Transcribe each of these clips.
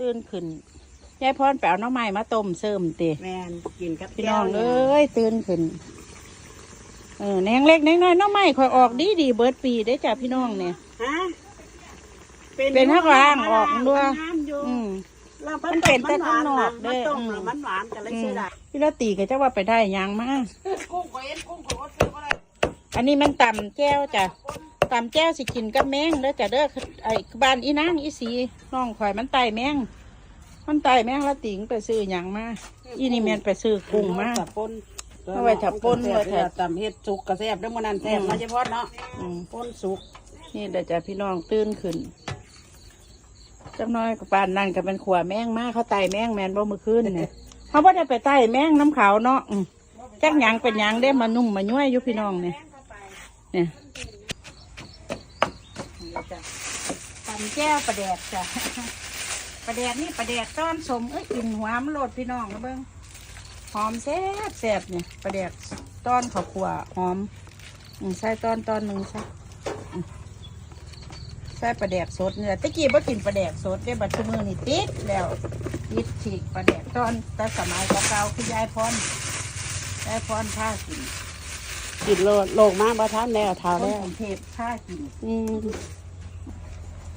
ตื่นขึ้นยายพรไปเอาหน้ำไม้มาต้มเสริมเตะแม่นกินกับพี่น้องเอ้ยตื่นขึ้น เออแหนงเล็กแหนงน้อยหน้ำไม้คอยออกดีดีๆเบิดปีได้อจ้ะพี่น้องเนี่ยฮะเป็นข้างล่างออกด้วยน้ำอยู่อืมเรามันเป็นแต่ข้างนอกมันต้มเด้อแล้วมันหวานกันเลยอืเสีมยดายพี่ละตีก็จะว่าไปได้หยังมาอันนี้มันต่ำแก้วจ้ะ ต่ำแก้วสิกินกับแมงเด้อจ้ะเด้อไอ้บ้านอีนางอีสีน้องข่อยมันไตแมงมันไตแมงละติงไปซื้อหยังมาอีนี่แมนไปซื้อกุ้งมาจับปนเอาไว้จับปนไว้จับจำเฮ็ดสุกกระแซบแล้วมันนั่นแซ่บอืมมาเฉพาะเนาะอืมปนสุกนี่เดี๋ยวจะพี่น้องตื่นขึ้นจักหน้อยกับปานนั่นก็เป็นขวแมงมาเขาไต่แมงแมนบ่มือคืนเนี่ยเขาบ่ได้ไปไต่แมงน้ำขาวเนาะอืมจักหยังเป็นหยังได้มานุ่มมาย้วยอยู่พี่น้องเนี่ยเนี่ย ตำแก้วประแดกจ้ะประแดกนี่ประแดกต้อนสมเอ้ยกลิ่นหัวมันโลดพี่น้องนะเบิ้งหอมแซ่บแซ่บเนี่ยประแดกต้อนข้าวคั่วหอมอืมใส่ต้อนต้อนหนึ่งใส่ใส่ปลาแดกสดนี่แหละตะกี้บ่กินปลาแดกสดได้บัดทุกมือนี่ติดแล้วติดฉีกปลาแดกตอนแต่สมัยเก่าๆคือยายพรยายพรผ้ากินกินโลดโลกมากบ่ทันแล้วเท่าคนแล้วกรุงเทพผ้ากินอืม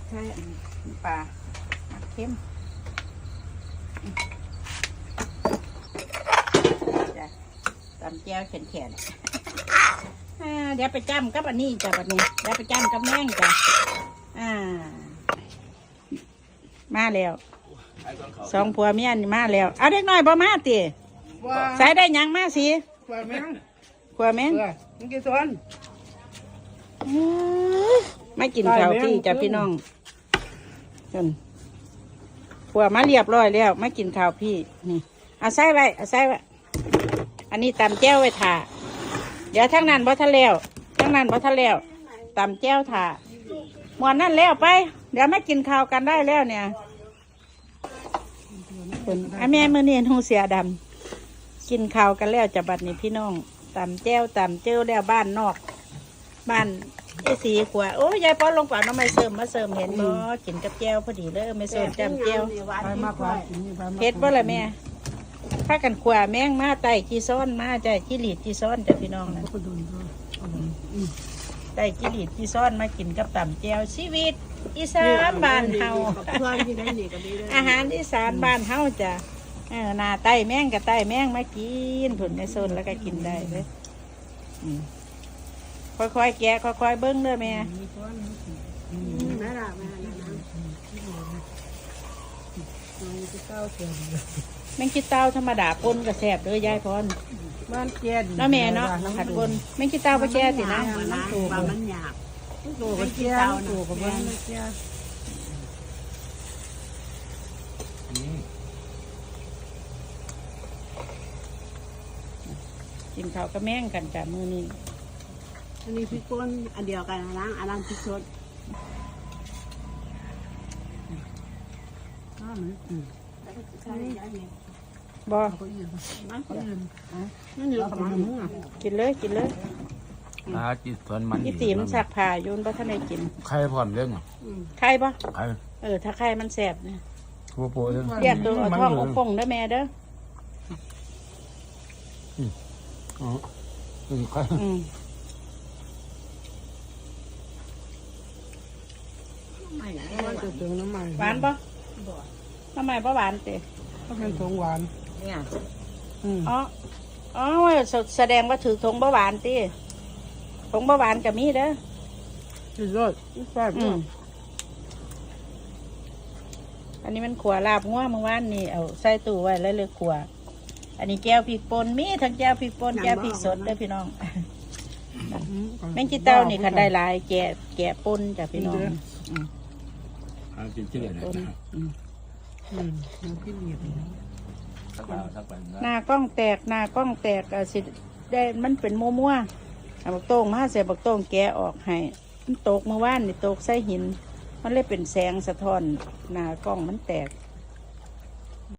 ใช่อันนี้ปลาเค็มจ้ะตำแก้วแข็งๆอ่าเดี๋ยวไปจ้ำกับอันนี้จ้ะบัดนี้เดี๋ยวไปจ้ำกับแม่งจ้ะอ่า มาแล้วสองผัวเมียนี่มาแล้ว เอาเด็กน้อยบ่มาติใส่ได้หยังมาสิกว่าแม่งผัวแม่งเออมึงกี่ส่วนไม่กินข้าวที่จ้ะพี่น้อง จนผัวมาเรียบร้อยแล้วไม่กินข้าวพี่นี่เอาใส่ไว้เอาใส่ไว้อันนี้ตำแจ้วไว้ถ่าเดี๋ยวทั้งนั้นบ่ทะแล้วทั้งนั้นบ่ทะแล้วตำแจ้วถ่าหมวนนั่นแล้วไป เดี๋ยวไม่กินข้าวกันได้แล้วเนี่ยคุณอาแม่มือเนียนหูเสียดำกินข้าวกันแล้วจะบัดนี้พี่น้องตำแจ้วตำเจ้วแล้วบ้านนอก บ้าน ไอ้สีขวาโอ้ยยายป้อนลงป่าน้องไม่เสริมมาเสริมเห็นบ่กินกับแก้วพอดีเลยไม่เสริมจำแก้วไปมากกว่ากินนี่ไปมากกว่าเฮ็ดบ่ละแม่ถ้ากันขวาแมงมาไต่จีซ้อนมาจ้ะจีหลีดจีซ้อนจ้ะพี่น้องนะไต่จีหลีดจีซ้อนมากินกับต่ำแก้วชีวิต อีสานบ้านเฮาเพื่อนที่ได้นี่ก็ดีเลยอาหารอีสานบ้านเฮาจ้ะเออหนาไต่แมงกับไต่แมงมากินผลในโซนแล้วก็กินได้เลยอืม ค่อยๆแกะค่อยๆเบิ้งเด้อแม่แม่ละแม่ละนะแมงคิดเต้าธรรมดาปนกระแสบเด้อยายพรบ้านเกียนเนาะแม่เนาะผัดปนแมงคิดเต้าไปแก่สินะมันถูกมันหยาบถูกกับเจียวถูกกับบ้านกินข้าวกับแมงกันจ้ะมือนี้ อันนี้พริกป่นอันเดียวกันนะอันนั้นพริกสดอ้าวมันอืมบ่นั่นอยู่ประมาณนึงอะกินเลยกินเลยปลาจิตสวนมันอีตีมนสักผ่าโยนบ่ทันได้กินใครผ่อนเรื่องอะไข่บ่ใครเออ ถ้าไข่มันแสบเนี่ยทั่วโปรเรื่องเรียกตัวเอาท้องเอาป่งเด้อแม่เด้ออ๋ออืมใครอืม มันจะถึงน้ำมันหวานบ่ทำไมบ่หวานเตะก็เป็นทงหวานเนี่ยอืมอ๋ออ๋อแสแสดงว่าถือธงเบาหวานติธงเบาหวานกับมีเด้อสุดยอดแซ่บอืมอันนี้มันขัวลาบงัวเมื่อวานนี่เอาใส่ตู้ไว้แล้วเลยขัว อันนี้แก้วพริกป่นมีทั้งแก้วพริกป่นแก้วพริกสดเด้อพี่น้องแมงจีเต้านี่คันได้หลายแกะแกะป่นจ้ะพี่น้องอืม หากินเชื่อนะป่นอืมอืมน้ำพริกเหนียวสักปลาสักปลาหน้ากล้องแตกหน้ากล้องแตกอะสิได้มันเป็นมัวมัวๆเอาบักโต้งมาเสียบักโต้งแกะออกให้มันตกเมื่อวานนี่ตกใส่หิน มันเลยเป็นแสงสะท้อนหน้ากล้องมันแตก